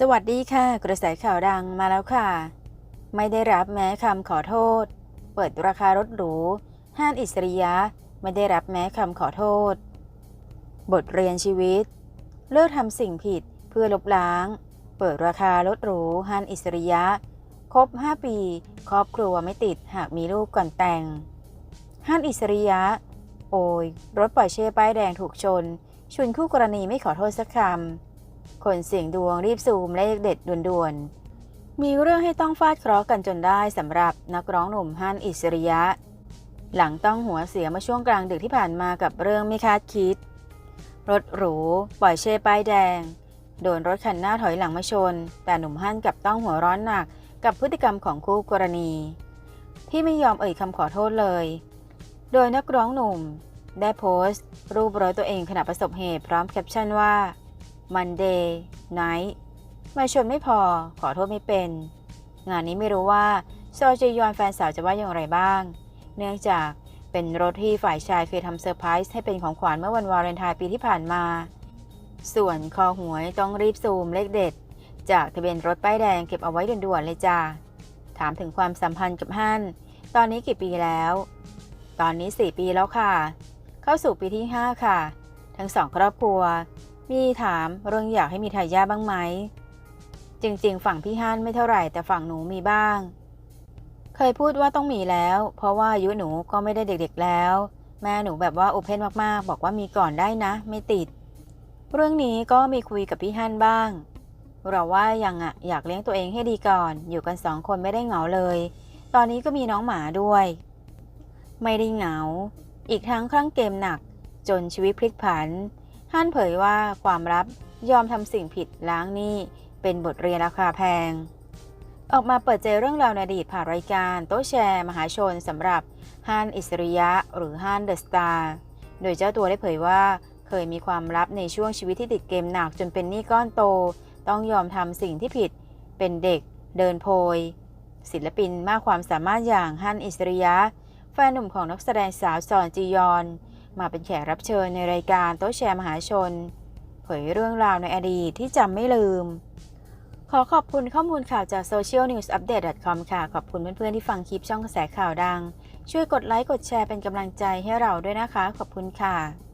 สวัสดีค่ะ กระแสข่าวดังมาแล้วค่ะ ไม่ได้รับแม้คำขอโทษ เปิดราคารถหรูห้านอิสริยะ ไม่ได้รับแม้คำขอโทษ บทเรียนชีวิต เลิกทำสิ่งผิดเพื่อลบล้าง เปิดราคารถหรูห้านอิสริยะ ครบ 5 ปี ครอบครัวไม่ติดหากมีลูกก่อนแต่งห้านอิสริยะ โอยรถปล่อยเช่ป้ายแดงถูกชนชวนคู่กรณีไม่ขอโทษสักคำ คนเสี่ยงดวงรีบซูมเลขเด็ดด่วนๆ มีเรื่องให้ต้องฟาดเคราะห์กันจนได้สำหรับนักร้องหนุ่มฮั่นอิสริยะ หลังต้องหัวเสียเมื่อช่วงกลางดึกที่ผ่านมากับเรื่องไม่คาดคิด รถหรูปล่อยเช่ป้ายแดง โดนรถคันหน้าถอยหลังมาชน แต่หนุ่มฮั่นกลับต้องหัวร้อนหนักกับพฤติกรรมของคู่กรณี ที่ไม่ยอมเอ่ยคำขอโทษเลย โดยนักร้องหนุ่ม ได้โพสต์ รูปรถตัวเองขณะประสบเหตุพร้อมแคปชั่นว่า Monday Night มาชนไม่พอขอโทษไม่เป็น งานนี้ไม่รู้ว่าโซจยอนแฟนสาวจะว่าอย่างไรบ้าง เนื่องจากเป็นรถที่ฝ่ายชายเคยทำเซอร์ไพรส์ให้เป็นของขวัญเมื่อวันวาเลนไทน์ปีที่ผ่านมา ส่วนคอหวยต้องรีบซูมเลขเด็ด จากทะเบียนรถป้ายแดงเก็บเอาไว้ด่วนๆเลยจ้าถามถึงความสัมพันธ์กับฮั่นตอนนี้กี่ปีแล้ว ตอนนี้ 4 ปีแล้วค่ะ เข้าสู่ปีที่ 5 ค่ะ ทั้งสองครอบครัว มีถามเรื่องอยากให้มีทายาทบ้างไหม จริงๆ ฝั่งพี่ฮั่นไม่เท่าไหร่แต่ฝั่งหนูมีบ้าง เคยพูดว่าต้องมีแล้ว เพราะว่าอายุหนูก็ไม่ได้เด็กๆแล้ว แม่หนูแบบว่าโอเพนมากๆ บอกว่ามีก่อนได้นะ ไม่ติด เรื่องนี้ก็มีคุยกับพี่ฮั่นบ้าง เราว่ายังอะอยากเลี้ยงตัวเองให้ดีก่อน อยู่กันสองคนไม่ได้เหงาเลย ตอนนี้ก็มีน้องหมาด้วย ไม่ได้เหงา อีกทั้งครั้งเกมหนัก จนชีวิตพลิกผัน ฮันเผยว่าความลับยอมทำสิ่งผิดล้างหนี้เป็นบทเรียนราคาแพง ออกมาเปิดใจเรื่องราวในอดีตผ่านรายการโต๊ะแชร์ มหาชนสำหรับฮันอิสริยะ หรือฮันเดอะสตาร์โดยเจ้าตัวได้เผยว่าเคยมีความลับในช่วงชีวิตที่ติดเกมหนักจนเป็นหนี้ก้อนโต ต้องยอมทำสิ่งที่ผิด เป็นเด็ก เดินโพย ศิลปินมากความสามารถอย่างฮันอิสริยะ แฟนหนุ่มของนักแสดงสาวซอนจียอน มาเป็นแขกรับเชิญในรายการโต๊ะแชร์มหาชน เผยเรื่องราวในอดีตที่จำไม่ลืม ขอขอบคุณข้อมูลข่าวจาก Social News Update com ค่ะ ขอบคุณเพื่อนๆที่ฟังคลิปช่องกระแสข่าวดัง ช่วยกดไลค์กดแชร์เป็นกำลังใจให้เราด้วยนะคะ ขอบคุณค่ะ